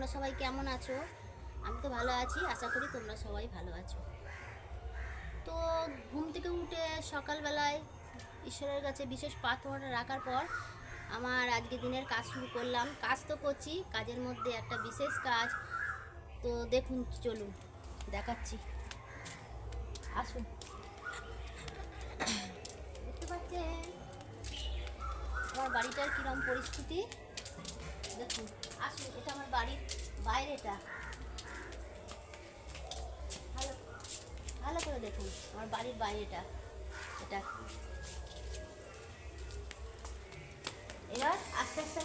তোমরা সবাই কেমন আছো? আমি তো ভালো আছি, আশা করি তোমরা সবাই ভালো আছো। তো ঘুম থেকে উঠে সকালবেলায় ঈশ্বরের কাছে বিশেষ প্রার্থনা রাখার পর আমার আজকে দিনের কাজ শুরু করলাম। কাজ তো করছি, কাজের মধ্যে একটা বিশেষ কাজ। তো দেখুন, চলুন, দেখাচ্ছি। আসুন। দেখতে পাচ্ছেন? আমার বাড়িটার কিরম পরিস্থিতি? দেখুন, আসুন, এটা আমার বাড়ির বাইরেটা। ভালো ভালো করে দেখুন, আমার বাড়ির বাইরেটা, এটা। এবার আস্তে আস্তে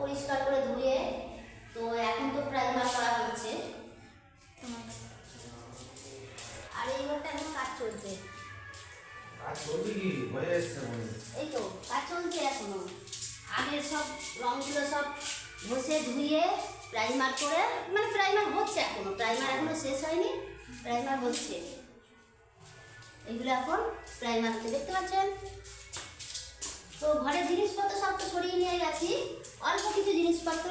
পরিষ্কার করে ধুয়ে তো এখন তো প্রাইমার করা হচ্ছে আর এই ঘরটা এখন কাজ চলছে। এই তো কাজ চলছে এখনও। আগের সব রঙগুলো সব ঘষে ধুয়ে প্রাইমার করে মানে প্রাইমার হচ্ছে এখনও। প্রাইমার এখনও শেষ হয়নি প্রাইমার হচ্ছে। এগুলো এখন প্রাইমার হচ্ছে। দেখতে পাচ্ছেন তো ঘরের জিনিসপত্র সব তো সরিয়ে নিয়ে গেছি অল্প কিছু জিনিসপত্র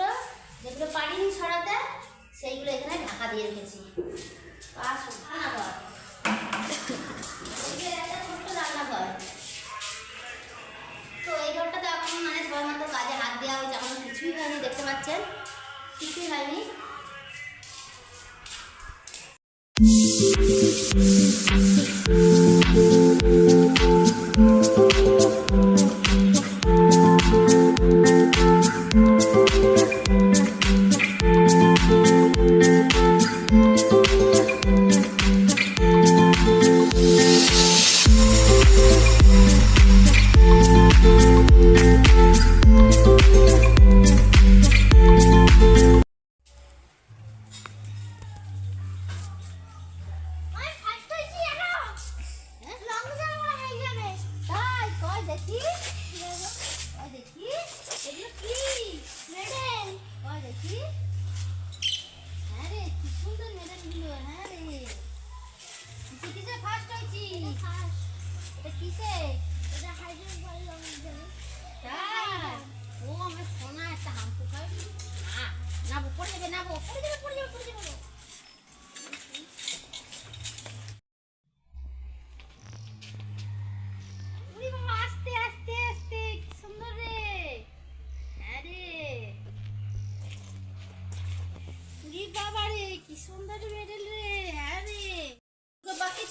যেগুলো পারিনি সরাতে সেইগুলো এখানে ঢাকা দিয়ে রেখেছি তো আসুন রান্নাঘর এই যে একটা ছোট্ট রান্নাঘর তো এই ঘরটাতে এখন মানে সবার মতো কাজে হাত দেওয়া হয়েছে এখন কিছুই হয়নি দেখতে পাচ্ছেন কিছুই হয়নি ও, আমার সোনা একটা হামপু খাই না না পড়ে যাবে না পড়ে যাবে পড়ে যাবে পড়ে যাবে উড়ি বাবা আস্তে আস্তে আস্তে কি সুন্দর রে হ্যাঁ রে উড়ি বাবা রে কি সুন্দর মেডেল রে হ্যাঁ রে দুটো পাখি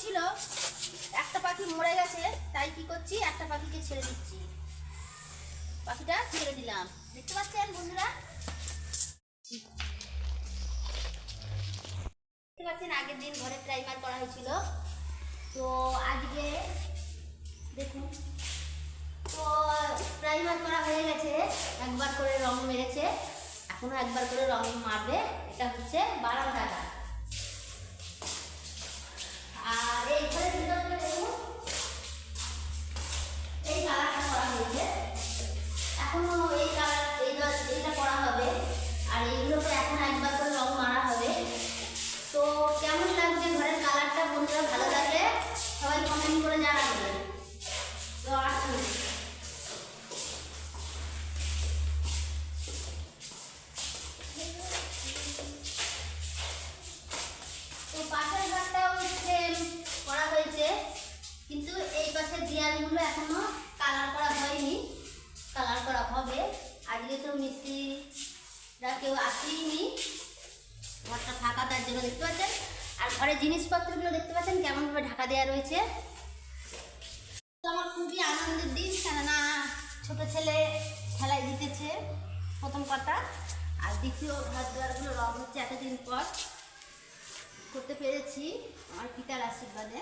একটা পাখি মরে গেছে, তাই কি করছি? একটা পাখিকে ছেড়ে দিচ্ছি। পাখিটা ছেড়ে দিলাম। দেখতে পাচ্ছেন বন্ধুরা? দেখতে পাচ্ছেন, আগের দিন ঘরে প্রাইমার করা হয়েছিল। তো আজকে দেখুন, তো প্রাইমার করা হয়ে গেছে। একবার করে রং মেরেছে। এখনও একবার করে রং মারবে। এটা হচ্ছে বারান্দাটা আর পাশের দেয়ালগুলো এখনও কালার করা হয়নি। কালার করা হবে। আজকে তো মিস্ত্রিরা কেউ আসেইনি ঘরটা ফাঁকা, তার জন্য দেখতে পাচ্ছেন। আর ঘরের জিনিসপত্রগুলো দেখতে পাচ্ছেন, কেমনভাবে ঢাকা দেওয়া রয়েছে। আমার খুবই আনন্দের দিন, কেননা ছোট ছেলে খেলায় জিতেছে প্রথম কথা আর দ্বিতীয় ঘর দুয়ারগুলো রং হচ্ছে এতদিন পর। করতে পেরেছি আমার পিতার আশীর্বাদে।